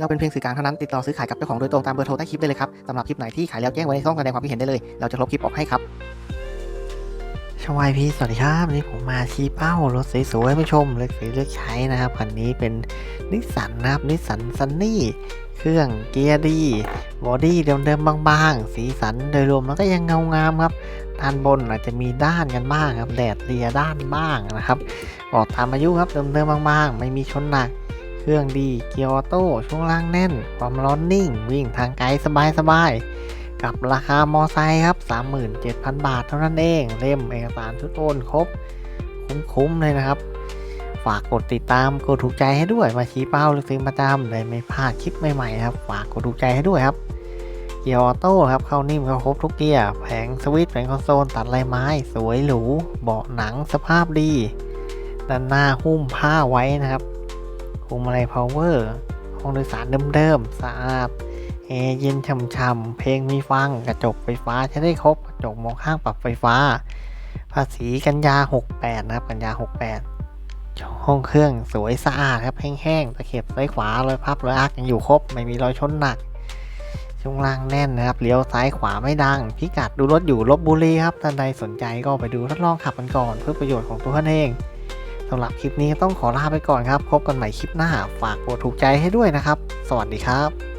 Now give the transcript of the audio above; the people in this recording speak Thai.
เราเป็นเพียงสื่อกลางเท่านั้นติดต่อซื้อขายกับเจ้าของโดยตรงตามเบอร์โทรใต้คลิปได้เลยครับสำหรับคลิปไหนที่ขายแล้วแจ้งไว้ในช่องแสดงความคิดเห็นได้เลย เราจะลบคลิปออกให้ครับชวายพี่สวัสดีครับวันนี้ผมมาชี้เป้ารถสวยๆให้ผู้ชมเลือกซื้อเลือกใช้นะครับคันนี้เป็นนิสสันนะครับนิสสันซันนี่เครื่องเกียร์ดีบอดี้เดิมๆบางๆ สีสันโดยรวมแล้วก็ยังเงางามครับด้านบนอาจจะมีด้านกันบ้างครับแดดเลียด้านบ้างนะครับบอกตามอายุครับเดิมๆบางๆ ไม่มีชนหนัก เครื่องดีเกียร์ออโต้ช่วงล่างแน่น ความร้อนนิ่ง วิ่งทางไกลสบายๆกับราคามอไซค์ครับ 37,000 บาทเท่านั้นเอง เล่มเอกสารชุดโอนครบ คุ้มๆเลยนะครับ ฝากกดติดตามกดถูกใจให้ด้วย มาชี้เป้าหรือซื้อประจำเลยไม่พลาดคลิปใหม่ๆครับ ฝากกดถูกใจให้ด้วยครับ เกียร์ออโต้ครับ เข้านิ่มเข้าครบทุกเกียร์ แผงสวิตช์แผงคอนโซลตัดลายไม้ สวยหรู เบาะหนังสภาพดี ด้านหน้าหุ้มผ้าไว้นะครับ วงมาลัยพาวเวอร์ห้องโดยสารเดิมๆ สะอาดแอร์เย็นช่ำๆ เพลงมีฟัง กระจกไฟฟ้าใช้ได้ครบ กระจกมองข้างปรับไฟฟ้า ภาษีกันยา 68 นะครับ กันยา 68 ห้องเครื่องสวยสะอาดครับ แห้งๆ ตะเข็บซ้ายขวารอยพับรอยอักยังอยู่ครบ ไม่มีรอยชนหนัก ช่วงล่างแน่นนะครับ เลี้ยวซ้ายขวาไม่ดัง พิกัดดูรถอยู่ลบบุรีครับ ท่านใดสนใจก็ไปดูทดลองขับกันก่อน เพื่อประโยชน์ของตัวท่านเอง สำหรับคลิปนี้ต้องขอลาไปก่อนครับ พบกันใหม่คลิปหน้า ฝากกดถูกใจให้ด้วยนะครับ สวัสดีครับ